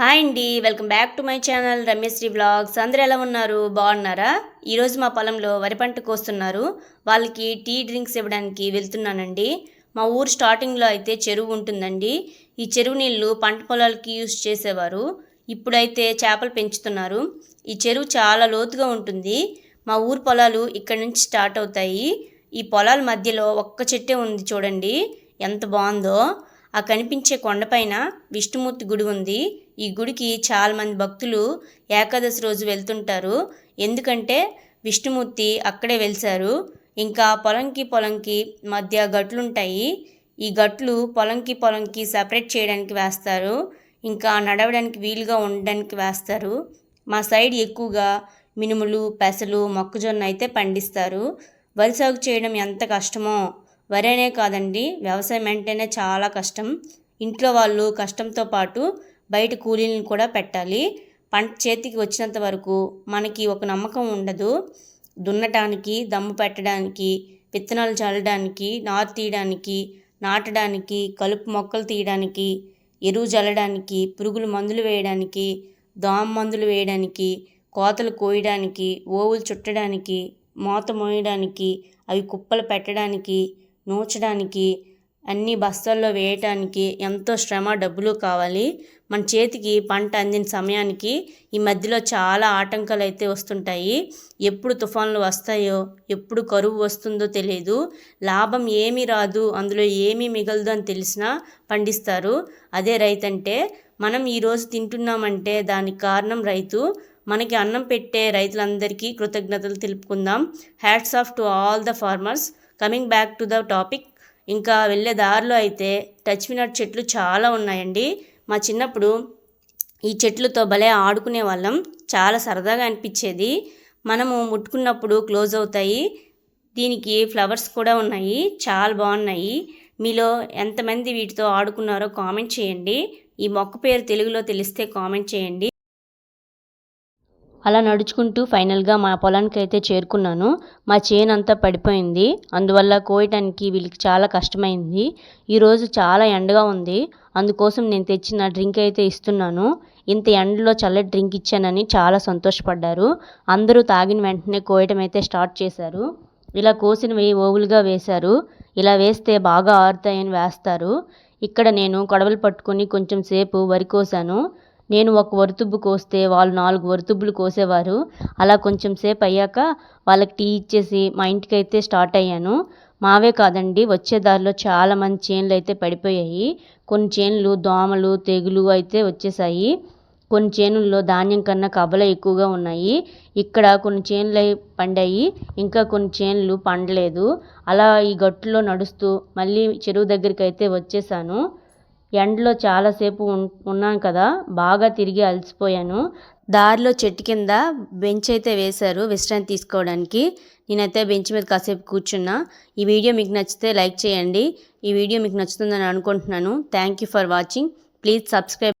Hi అండి welcome back to my channel Ramyasri blogs అందరూ ఎలా ఉన్నారు? బాగున్నారా? ఈరోజు మా పొలంలో వరి పంట కోస్తున్నారు. వాళ్ళకి టీ డ్రింక్స్ ఇవ్వడానికి వెళ్తున్నానండి. మా ఊరు స్టార్టింగ్లో అయితే చెరువు ఉంటుందండి. ఈ చెరువు నీళ్ళు పంట పొలాలకి యూస్ చేసేవారు. ఇప్పుడైతే చేపలు పెంచుతున్నారు. ఈ చెరువు చాలా లోతుగా ఉంటుంది. మా ఊరు పొలాలు ఇక్కడ నుంచి స్టార్ట్ అవుతాయి. ఈ పొలాల మధ్యలో ఒక్క చెట్టే ఉంది చూడండి. ఎంత బాగుందో. ఆ కనిపించే కొండపైన విష్ణుమూర్తి గుడి ఉంది. ఈ గుడికి చాలామంది భక్తులు ఏకాదశి రోజు వెళ్తుంటారు. ఎందుకంటే విష్ణుమూర్తి అక్కడే వెలిశారు. ఇంకా పొలంకి పొలంకి మధ్య గట్లుంటాయి. ఈ గట్లు పొలంకి పొలంకి సపరేట్ చేయడానికి వేస్తారు. ఇంకా నడవడానికి వీలుగా ఉండడానికి వేస్తారు. మా సైడ్ ఎక్కువగా మినుములు పెసలు మొక్కజొన్న అయితే పండిస్తారు. వరి సాగు చేయడం ఎంత కష్టమో వరేనే కాదండి. వ్యవసాయం అంటేనే చాలా కష్టం. ఇంట్లో వాళ్ళు కష్టంతో పాటు బయట కూలీలను కూడా పెట్టాలి. పంట చేతికి వచ్చినంత వరకు మనకి ఒక నమ్మకం ఉండదు. దున్నటానికి దమ్ము పెట్టడానికి విత్తనాలు చల్లడానికి నారు తీయడానికి నాటడానికి కలుపు మొక్కలు తీయడానికి ఎరువు చల్లడానికి పురుగులు మందులు వేయడానికి దోమ మందులు వేయడానికి కోతలు కోయడానికి ఓవులు చుట్టడానికి మూత మోయడానికి అవి కుప్పలు పెట్టడానికి నూర్చడానికి అన్ని బస్తాల్లో వేయటానికి ఎంతో శ్రమ డబ్బులు కావాలి. మన చేతికి పంట అందిన సమయానికి ఈ మధ్యలో చాలా ఆటంకాలు అయితే వస్తుంటాయి. ఎప్పుడు తుఫాన్లు వస్తాయో ఎప్పుడు కరువు వస్తుందో తెలియదు లాభం ఏమీ రాదు అందులో ఏమీ మిగలదు అని తెలిసినా పండిస్తారు. అదే రైతు అంటే మనం ఈరోజు తింటున్నామంటే దానికి కారణం రైతు. మనకి అన్నం పెట్టే రైతులందరికీ కృతజ్ఞతలు తెలుపుకుందాం. Hats off to all the farmers coming back to the topic ఇంకా వెళ్ళే దారిలో అయితే టచ్ మినట్ చెట్లు చాలా ఉన్నాయండి. మా చిన్నప్పుడు ఈ చెట్లతో భలే ఆడుకునే వాళ్ళం. చాలా సరదాగా అనిపించేది. మనము ముట్టుకున్నప్పుడు క్లోజ్ అవుతాయి. దీనికి ఫ్లవర్స్ కూడా ఉన్నాయి. చాలా బాగున్నాయి. మీలో ఎంతమంది వీటితో ఆడుకున్నారో కామెంట్ చేయండి. ఈ మొక్క పేరు తెలుగులో తెలిస్తే కామెంట్ చేయండి. అలా నడుచుకుంటూ ఫైనల్గా మా పొలానికి అయితే చేరుకున్నాను. మా చేను అంతా పడిపోయింది. అందువల్ల కోయటానికి వీళ్ళకి చాలా కష్టమైంది. ఈరోజు చాలా ఎండగా ఉంది. అందుకోసం నేను తెచ్చిన డ్రింక్ అయితే ఇస్తున్నాను. ఇంత ఎండలో చల్లటి డ్రింక్ ఇచ్చానని చాలా సంతోషపడ్డారు. అందరూ తాగిన వెంటనే కోయటం అయితే స్టార్ట్ చేశారు. ఇలా కోసినవి ఓవులుగా వేశారు. ఇలా వేస్తే బాగా ఆరుతాయని వేస్తారు. ఇక్కడ నేను కొడవలు పట్టుకొని కొంచెం సేపు వరి కోసాను. నేను ఒక వరుతుబ్బు కోస్తే వాళ్ళు నాలుగు వరుతుబ్బులు కోసేవారు. అలా కొంచెం సేపు అయ్యాక వాళ్ళకి టీ ఇచ్చేసి మా ఇంటికి అయితే స్టార్ట్ అయ్యాను. మావే కాదండి వచ్చే దారిలో చాలా మంది చేన్లు అయితే పడిపోయాయి. కొన్ని చేనులు దోమలు తెగులు అయితే వచ్చేసాయి. కొన్ని చేనుల్లో ధాన్యం కన్నా కబల ఎక్కువగా ఉన్నాయి. ఇక్కడ కొన్ని చేనులు పండాయి ఇంకా కొన్ని చేనులు పండలేదు. అలా ఈ గట్టులో నడుస్తూ మళ్ళీ చెరువు దగ్గరికి అయితే వచ్చేసాను. ఎండలో చాలాసేపు ఉన్నాను కదా బాగా తిరిగి అలసిపోయాను. దారిలో చెట్టు కింద బెంచ్ అయితే వేశారు విశ్రాంతి తీసుకోవడానికి. నేనైతే బెంచ్ మీద కాసేపు కూర్చున్నా. ఈ వీడియో మీకు నచ్చితే లైక్ చేయండి. ఈ వీడియో మీకు నచ్చుతుందని అనుకుంటున్నాను. Thank you for watching please subscribe